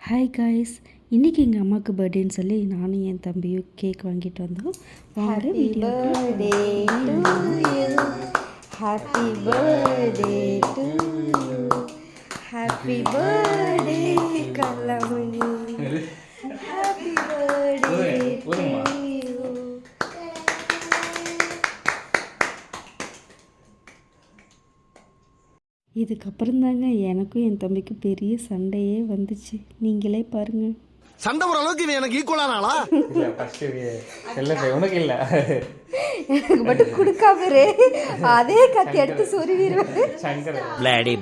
Hi guys இன்றைக்கி எங்கள் அம்மாவுக்கு பர்த்டேன்னு சொல்லி நானும் என் தம்பியும் கேக் வாங்கிட்டு வந்தோம் வாங்க video happy birthday to you happy birthday Kallamani happy birthday இதுக்கப்புறம் தாங்க எனக்கும் என் தம்பிக்கும் பெரிய சண்டையே வந்துச்சு. நீங்களே பாருங்கள் சண்டை போற அளவுக்கு எனக்கு ஈக்குவலான ஆளா? இல்ல ஃபர்ஸ்ட் உனக்கு இல்ல. எனக்கு மட்டும் கொடுக்காம. அதே கத்தி எடுத்து சொருவிடுவேன். சங்கர். பிளாடி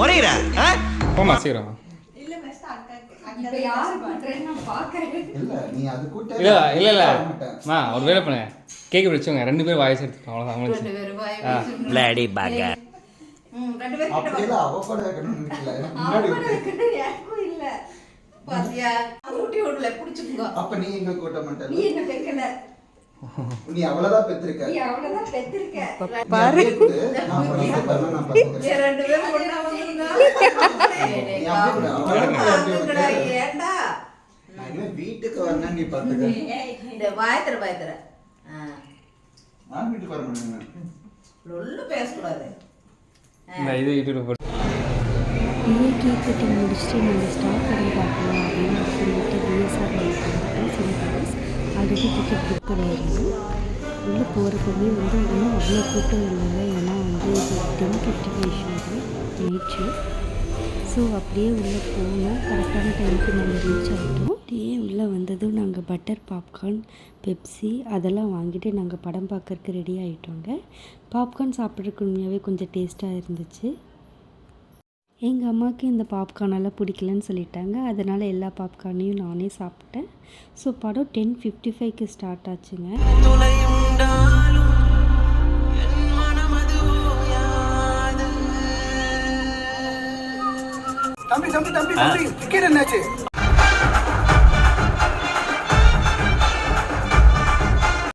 முறையிற? போமா சீக்கிரம் இப்போ யார் பண்றேன்னு நான் பார்க்கறேன் இல்ல நீ அது கூட்ட இல்ல இல்ல. இல்ல மா ஒரு வேலை பண்ணு. கேக் வச்சுங்க ரெண்டு பேரும் வாய்ஸ் எடுத்துக்கோங்க அவ்வளோதான் அவங்களுக்கு பிளாடி பகர் அப்படி இல்ல அவ கூட இருக்கணும்னு நினைக்கல. எனக்கு முன்னாடி இருக்கு. எனக்கும் இல்ல. பாத்தியா? ஊட்டி விடல புடிச்சுக்கோ அப்ப நீ எங்க கூட்ட மாட்டல நீ என்ன பெக்கல? நீ அவ்வளவுதான் பெற்றிருக்க நீ அவ்வளவுதான் பெத்திருக்க. நீ அப்படியே கொடு. நான் நான் பாத்துக்கிறேன். ரெண்டு பேரும் கொடு. அவ்வளவுதான் அப்படியே கொடு. ஏண்டா நான் இனிமே வீட்டுக்கு வரணும் நீ பாத்துக்க. இந்த வாயத்திர வாயத்திர நான் வீட்டுக்கு வர முடியும் லொல்லு பேசக்கூடாது. இந்த இது யூடியூப்ல போட்டு இதே கேக் கட்டிங் முடிச்சுட்டு நாங்கள் ஸ்டாக் பண்ணி பார்க்கலாம் அப்படின்னு சொல்லிட்டு பிஎஸ்ஆர் வந்துட்டோம் சரி guys, ஆல்ரெடி டிக்கெட் புக் பண்ணியிருந்தோம் உள்ளே போகிறப்பவே வந்து இன்னும் அவ்வளோ கூட்டம் இல்லைங்க ஏன்னா வந்து ten fifty issue night show so அப்படியே உள்ளே போனோம். கரெக்டான டைமுக்கு நாங்கள் ரீச் ஆகிட்டோம் அப்படியே உள்ளே வந்ததும் நாங்கள் பட்டர் பாப்கார்ன் பெப்சி அதெல்லாம் வாங்கிட்டு நாங்கள் படம் பார்க்கறதுக்கு ரெடி ஆகிட்டோங்க பாப்கார்ன் சாப்பிட்றதுக்கு உண்மையாகவே கொஞ்சம் டேஸ்ட்டாக இருந்துச்சு. எங்கள் அம்மாவுக்கு இந்த பாப்கார்னெல்லாம் பிடிக்கலன்னு சொல்லிட்டாங்க. அதனால் எல்லா பாப்கார்னையும் நானே சாப்பிட்டேன். ஸோ படம் டென் ஃபிஃப்டி ஃபைவ்க்கு ஸ்டார்ட் ஆச்சுங்க. தம்பி தம்பி தம்பி தம்பி டிக்கெட் என்னாச்சு